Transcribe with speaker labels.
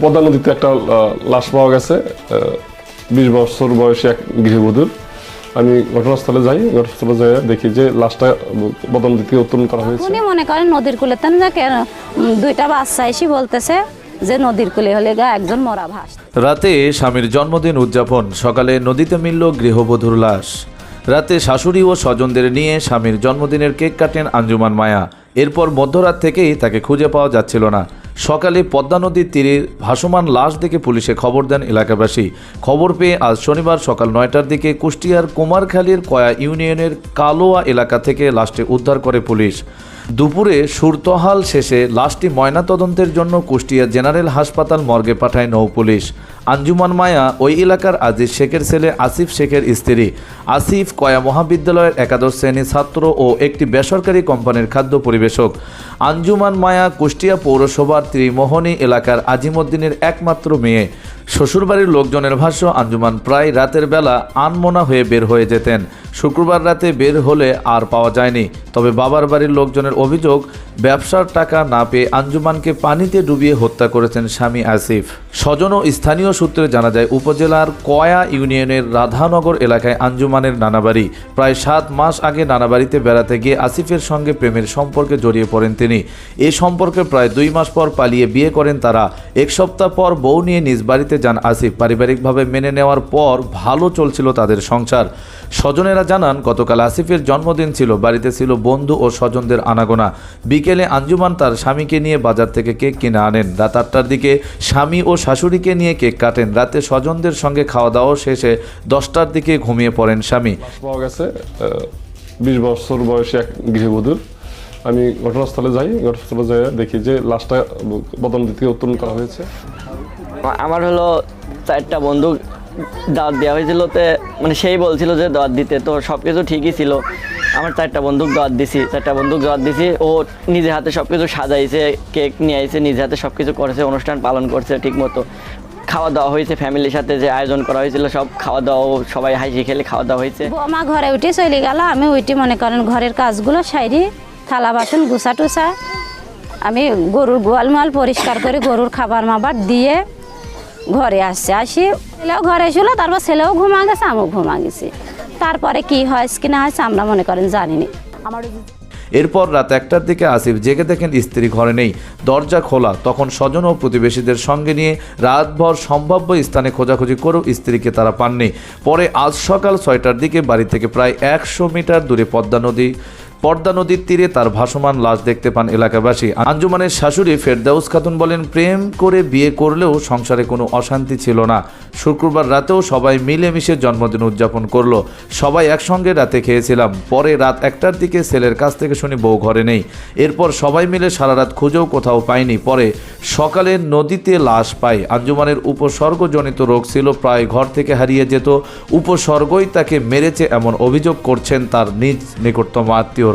Speaker 1: পদ্মা নদীতে একটা লাশ পাওয়া গেছে বিশ বছর বয়সী এক গৃহবধূর। আমি ঘটনাস্থলে যাই ঘটনাস্থলে যাই দেখি যে লাশটা পদ্মা নদী থেকে উত্তোলন করা হয়েছে।
Speaker 2: উনি মনে করেন নদীর কূলে তেন যে কেন দুইটা বাচ্চা এসে বলতেছে যে নদীর কূলে হলে গা একজন মরা ভাস।
Speaker 3: রাতে স্বামীর জন্মদিন উদযাপন সকালে নদীতে মিলল গৃহবধূর লাশ। রাতে শাশুড়ি ও স্বজনদের নিয়ে স্বামীর জন্মদিনের কেক কাটেন আঞ্জুমান মায়া। এরপর মধ্যরাত থেকেই তাকে খুঁজে পাওয়া যাচ্ছিল না। সকালে পদ্মা নদীর তীরে ভাসমান লাশ দেখে পুলিশে খবর দেন এলাকাবাসী। খবর পেয়ে আজ শনিবার সকাল নয়টার দিকে কুষ্টিয়ার কুমারখালীর কয়া ইউনিয়নের কালোয়া এলাকা থেকে লাশটি উদ্ধার করে পুলিশ। দুপুরে সুরতহাল শেষে লাশটি ময়নাতদন্তের জন্য কুষ্টিয়া জেনারেল হাসপাতাল মর্গে পাঠায় নৌ পুলিশ। আঞ্জুমান মায়া, ওই এলাকার আজিজ শেখের ছেলে আসিফ শেখের স্ত্রী। আসিফ কয়া মহাবিদ্যালয়ের একাদশ শ্রেণি ছাত্র ও একটি বেসরকারি কোম্পানির খাদ্য পরিবেশক। আঞ্জুমান মায়া কুষ্টিয়া পৌরসভার ত্রিমোহনী এলাকার আজিমুদ্দিনের একমাত্র মেয়ে। শ্বশুরবাড়ির লোকজনের ভাষ্য, আঞ্জুমান প্রায় রাতের বেলা আনমনা হয়ে বের হয়ে যেতেন। শুক্রবার রাতে বের হলে আর পাওয়া যায়নি। তবে বাবার বাড়ির লোকজনের অভিযোগ, ব্যবসার টাকা না পেয়ে আঞ্জুমানকে পানিতে ডুবিয়ে হত্যা করেছেন স্বামী আসিফ। স্বজন ও স্থানীয় সূত্রে জানা যায়, উপজেলার কয়া ইউনিয়নের রাধানগর এলাকায় আঞ্জুমানের নানাবাড়ি। প্রায় সাত মাস আগে নানাবাড়িতে বেড়াতে গিয়ে আসিফের সঙ্গে প্রেমের সম্পর্কে জড়িয়ে পড়েন তিনি। এ সম্পর্কে প্রায় দুই মাস পর পালিয়ে বিয়ে করেন তারা। এক সপ্তাহ পর বউ নিয়ে নিজ বাড়িতে যান আসিফ। পারিবারিকভাবে মেনে নেওয়ার পর ভালো চলছিল তাদের সংসার। স্বজনেরা জানান, গতকাল আসিফের জন্মদিন ছিল, বাড়িতে ছিল বন্ধু ও স্বজনদের আনাগোনা। বিকেলে আঞ্জুমান তার স্বামীকে নিয়ে বাজার থেকে কেক কিনে আনেন। রাত আটটার দিকে স্বামী ও শাশুড়িকে নিয়ে কেক কাটেন। রাতে স্বজনদের সঙ্গে খাওয়া দাওয়া শেষে দশটার দিকে ঘুমিয়ে পড়েন স্বামী।
Speaker 1: পাওয়া গেছে বিশ বছর বয়সী এক গৃহবধূর। আমি ঘটনাস্থলে যাই ঘটনাস্থলে যাই দেখি যে লাশটা নদী থেকে উত্তোলন করা হয়েছে।
Speaker 4: আমার হলো চারটা বন্ধু দাঁত দেওয়া হয়েছিল তে মানে সেই বলছিল যে দাঁত দিতে তো সব কিছু ঠিকই ছিল। আমার চারটা বন্দুক দাঁত দিছি চারটা বন্দুক দাঁত দিছি ও নিজে হাতে সব কিছু সাজাইছে কেক নিয়ে আইছে নিজে হাতে সব কিছু করেছে অনুষ্ঠান পালন করছে ঠিক মতো খাওয়া দাওয়া হয়েছে ফ্যামিলির সাথে যে আয়োজন করা হয়েছিল সব খাওয়া দাওয়া সবাই হাসি খেলে খাওয়া দাওয়া হয়েছে
Speaker 2: আমার ঘরে উঠে চলে গেল আমি উঠে মনে করেন ঘরের কাজগুলো সাইরি থালা বাসন গুছা টুসা আমি গরুর গোয়াল মাল পরিষ্কার করে গরুর খাবার মাবার দিয়ে ঘরে আসছে আসি ছেলেও ঘরে ছিল তারপর ছেলেও ঘুমা গেছে আমিও ঘুমা গেছি। তারপরে কি হয় কি না হয় আমরা মনে করেন জানিনি।
Speaker 3: এরপর রাত একটার দিকে আসিফ জেগে দেখেন স্ত্রী ঘরে নেই। দরজা খোলা। তখন স্বজন ও প্রতিবেশীদের সঙ্গে নিয়ে রাতভর সম্ভাব্য স্থানে খোঁজাখুঁজি করেও স্ত্রীকে তারা পাননি। পরে আজ সকাল ছয়টার দিকে বাড়ি থেকে প্রায় একশো মিটার দূরে পদ্মা নদী পদ্মা নদীর তীরে তার ভাসমান লাশ দেখতে পান এলাকাবাসী। আঞ্জুমানের শাশুড়ি ফেরদাউস খাতুন বলেন, প্রেম করে বিয়ে করলেও সংসারে কোনো অশান্তি ছিল না। শুক্রবার রাতেও সবাই মিলেমিশে জন্মদিন উদযাপন করল। সবাই একসঙ্গে রাতে খেয়েছিলাম। পরে রাত একটার দিকে ছেলের কাছ থেকে শুনি বউ ঘরে নেই। এরপর সবাই মিলে সারা রাত খুঁজেও কোথাও পাইনি। পরে সকালে নদীতে লাশ পাই। আঞ্জুমানের উপসর্গজনিত রোগ ছিল, প্রায় ঘর থেকে হারিয়ে যেত। উপসর্গই তাকে মেরেছে এমন অভিযোগ করছেন তার নিজ নিকটতম আত্মীয়রা